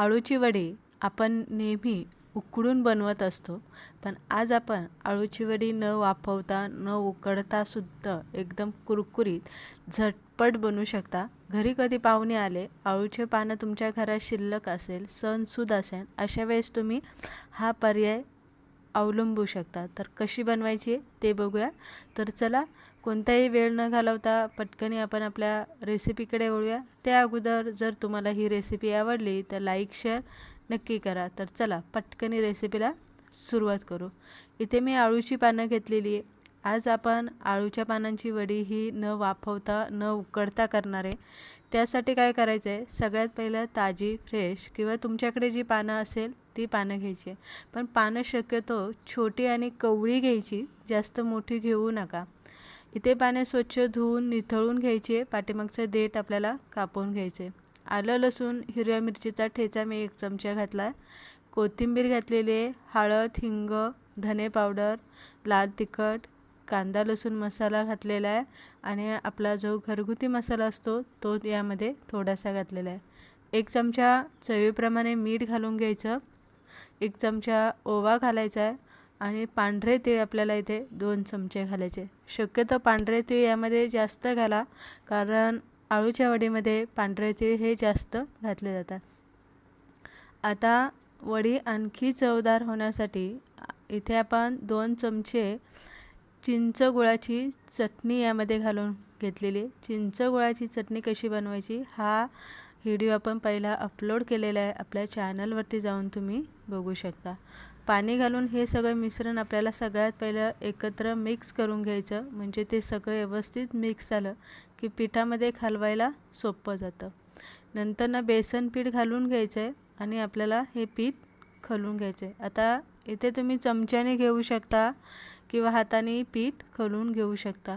आळूची वडी आपण नेहमी उकडून बनवत असतो पण आज आपण अळूची वडी न वाफवता न उकडता सुद्धा एकदम कुरकुरीत झटपट बनवू शकता. घरी कधी पाहुणे आले अळूचे पानं तुमच्या घरात शिल्लक असेल सणसूद असेल अशा वेळेस तुम्ही हा पर्याय अवलंबू शकता तर कशी बनवायची ते बघूया. तर चला कोणताही वेळ न घालवता पटकनी आपण आपल्या रेसिपीकडे वळूया. त्या अगोदर जर तुम्हाला ही रेसिपी आवडली तर लाईक शेअर नक्की करा. तर चला पटकनी रेसिपीला सुरुवात करू. इथे मी आळूची पानं घेतलेली आहे. आज आपण आळूच्या पानांची वडी ही न वाफवता न उकडता करणार आहे. त्यासाठी काय करायचं आहे सगळ्यात पहिलं ताजी फ्रेश किंवा तुमच्याकडे जी पानं असेल ती पानं घ्यायची पण पानं शक्यतो छोटी आणि कवळी घ्यायची जास्त मोठी घेऊ नका. इथे पाने स्वच्छ धुवून निथळून घ्यायचे पाठीमागचं देठ आपल्याला कापून घ्यायचे आलं लसूण हिरव्या मिरचीचा ठेचा मी एक चमचा घातला कोथिंबीर घातलेली आहे. हळद हिंग धने पावडर लाल तिखट कांदा लसूण मसाला घातलेला आहे आणि आपला जो घरगुती मसाला असतो तो यामध्ये थोडासा घातलेला आहे. एक चमचा चवीप्रमाणे मीठ घालून घ्यायचं एक चमचा ओवा घालायचा आहे आणि पांढरे तीळ आपल्याला इथे दोन चमचे घालायचे. शक्यतो पांढरे तीळ यामध्ये जास्त घाला कारण आळूच्या वडीमध्ये पांढरे तीळ हे जास्त घातले जातात. आता वडी आणखी चवदार होण्यासाठी इथे आपण दोन चमचे चिंच गुळाची चटणी यामध्ये घालून घेतलेली. चिंच गुळाची चटणी कशी बनवायची हा व्हिडिओ आपण पहिला अपलोड केलेला आहे. आपल्या चॅनलवरती जाऊन तुम्ही बघू शकता. पाणी घालून हे सगळं मिश्रण आपल्याला सगळ्यात पहिलं एकत्र मिक्स करून घ्यायचं. म्हणजे ते सगळं व्यवस्थित मिक्स झालं की पिठामध्ये खालवायला सोपं जातं. नंतर ना बेसन पीठ घालून घ्यायचं आहे आणि आपल्याला हे पीठ खलून घ्यायचे. आता इथे तुम्ही चमच्याने घेऊ शकता किंवा हाताने पीठ खलून घेऊ शकता.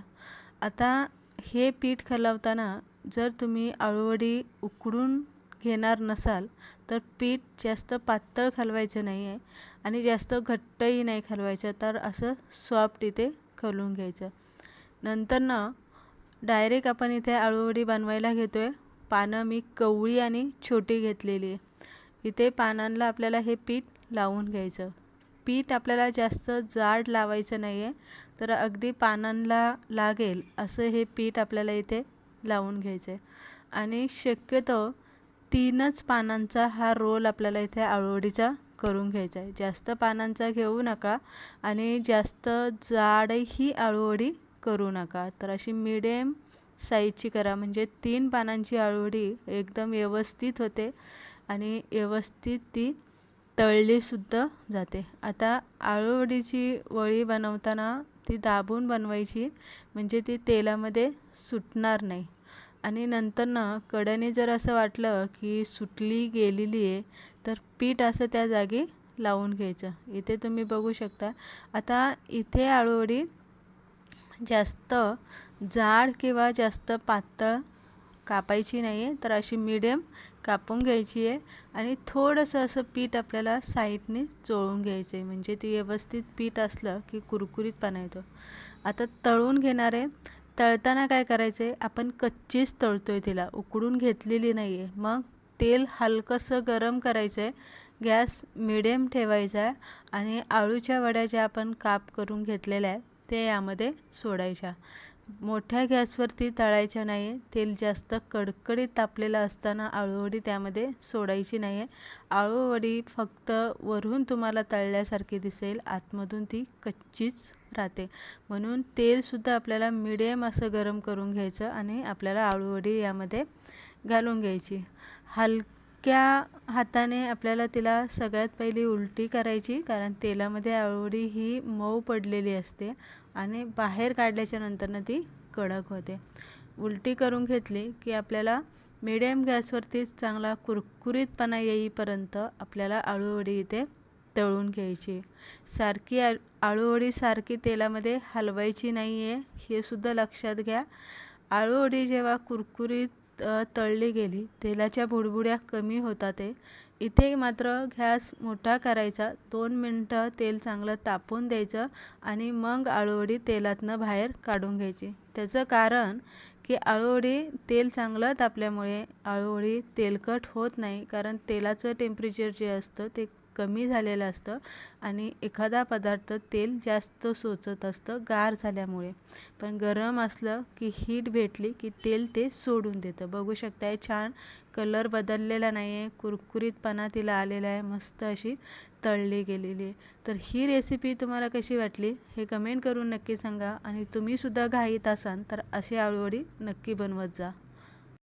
आता हे पीठ खलवताना जर तुम्ही आळूवडी उकडून घेणार नसाल तर पीठ जास्त पातळ खालवायचं नाही आहे आणि जास्त घट्टही नाही खालवायचं तर असं सॉफ्ट इथे खलून घ्यायचं. नंतर ना डायरेक्ट आपण इथे आळूवडी बनवायला घेतो आहे पानं मी कवळी आणि छोटी घेतलेली आहे. इथे पानांना आपल्याला हे पीठ लावून घ्यायचं. पीठ आपल्याला जास्त जाड लावायचं नाही आहे तर अगदी पानांना लागेल असं हे पीठ आपल्याला इथे लावून घ्यायचं आहे आणि शक्यतो तीनच पानांचा हा रोल आपल्याला इथे आळवडीचा करून घ्यायचा आहे जास्त पानांचा घेऊ नका आणि जास्त जाडही आळूवडी करू नका. तर अशी मिडियम साईजची करा. म्हणजे तीन पानांची आळूवडी एकदम व्यवस्थित होते. आणि व्यवस्थित ती तळलीसुद्धा जाते. आता आळूवडीची वडी बनवताना ती दाबून बनवायची म्हणजे ती तेलामध्ये सुटणार नाही. आणि नंतर ना कडेने जर असं वाटलं की सुटली गेलेली आहे तर पीठ असं त्या जागी लावून घ्यायचं. इथे तुम्ही बघू शकता. आता इथे आळूवडी जास्त जाड किंवा जास्त पातळ कापायची नाही आहे तर अशी मिडियम कापून घ्यायची आहे आणि थोडंसं असं पीठ आपल्याला साईडने चोळून घ्यायचं आहे म्हणजे ती व्यवस्थित पीठ असलं की कुरकुरीतपणा येतो. आता तळून घेणार आहे. तळताना काय करायचं आहे आपण कच्चीच तळतो आहे तिला. उकडून घेतलेली नाही आहे मग तेल हलकंसं गरम करायचं आहे गॅस मिडियम ठेवायचा आहे आणि आळूच्या वड्या ज्या आपण काप करून घेतलेल्या आहे ते यामध्ये सोडायच्या. मोठ्या गॅसवरती तळायच्या नाही आहे तेल जास्त कडकडीत तापलेलं असताना आळूवडी त्यामध्ये सोडायची नाही आहे आळूवडी फक्त वरून तुम्हाला तळल्यासारखी दिसेल. आतमधून ती कच्चीच राहते. म्हणून तेलसुद्धा आपल्याला मिडियम असं गरम करून घ्यायचं आणि आपल्याला आळूवडी यामध्ये घालून घ्यायची. हल हलक्या हाताने आपल्याला तिला सगळ्यात पहिली उलटी करायची कारण तेलामध्ये आळूवडी ही मऊ पडलेली असते आणि बाहेर काढल्याच्या नंतरनं ती कडक होते. उलटी करून घेतली की आपल्याला मिडियम गॅसवरती चांगला कुरकुरीतपणा येईपर्यंत आपल्याला आळूवडी इथे तळून घ्यायची. सारखी आळूवडी सारखी तेलामध्ये हलवायची नाही आहे हे सुद्धा लक्षात घ्या. आळूवडी जेव्हा कुरकुरीत तळली गेली. तेलाच्या बुडबुड्या कमी होतात आहे इथे मात्र गॅस मोठा करायचा. दोन मिनटं तेल चांगलं तापून द्यायचं आणि मग आळूवडी तेलातनं बाहेर काढून घ्यायची. त्याचं कारण की आळूवडी तेल चांगलं तापल्यामुळे आळूवडी तेलकट होत नाही. कारण तेलाचं टेम्परेचर जे असतं ते कमी झालेलं असतं आणि एखादा पदार्थ तेल जास्त सोचत असतं गार झाल्यामुळे. पण गरम असलं की हीट भेटली की तेल ते सोडून देतं. बघू शकताय छान कलर बदललेला नाही आहे कुरकुरीतपणा तिला आलेला आहे मस्त अशी तळली गेलेली आहे. तर ही रेसिपी तुम्हाला कशी वाटली हे कमेंट करून नक्की सांगा आणि तुम्हीसुद्धा घाईत असाल तर अशी आळूवडी नक्की बनवत जा.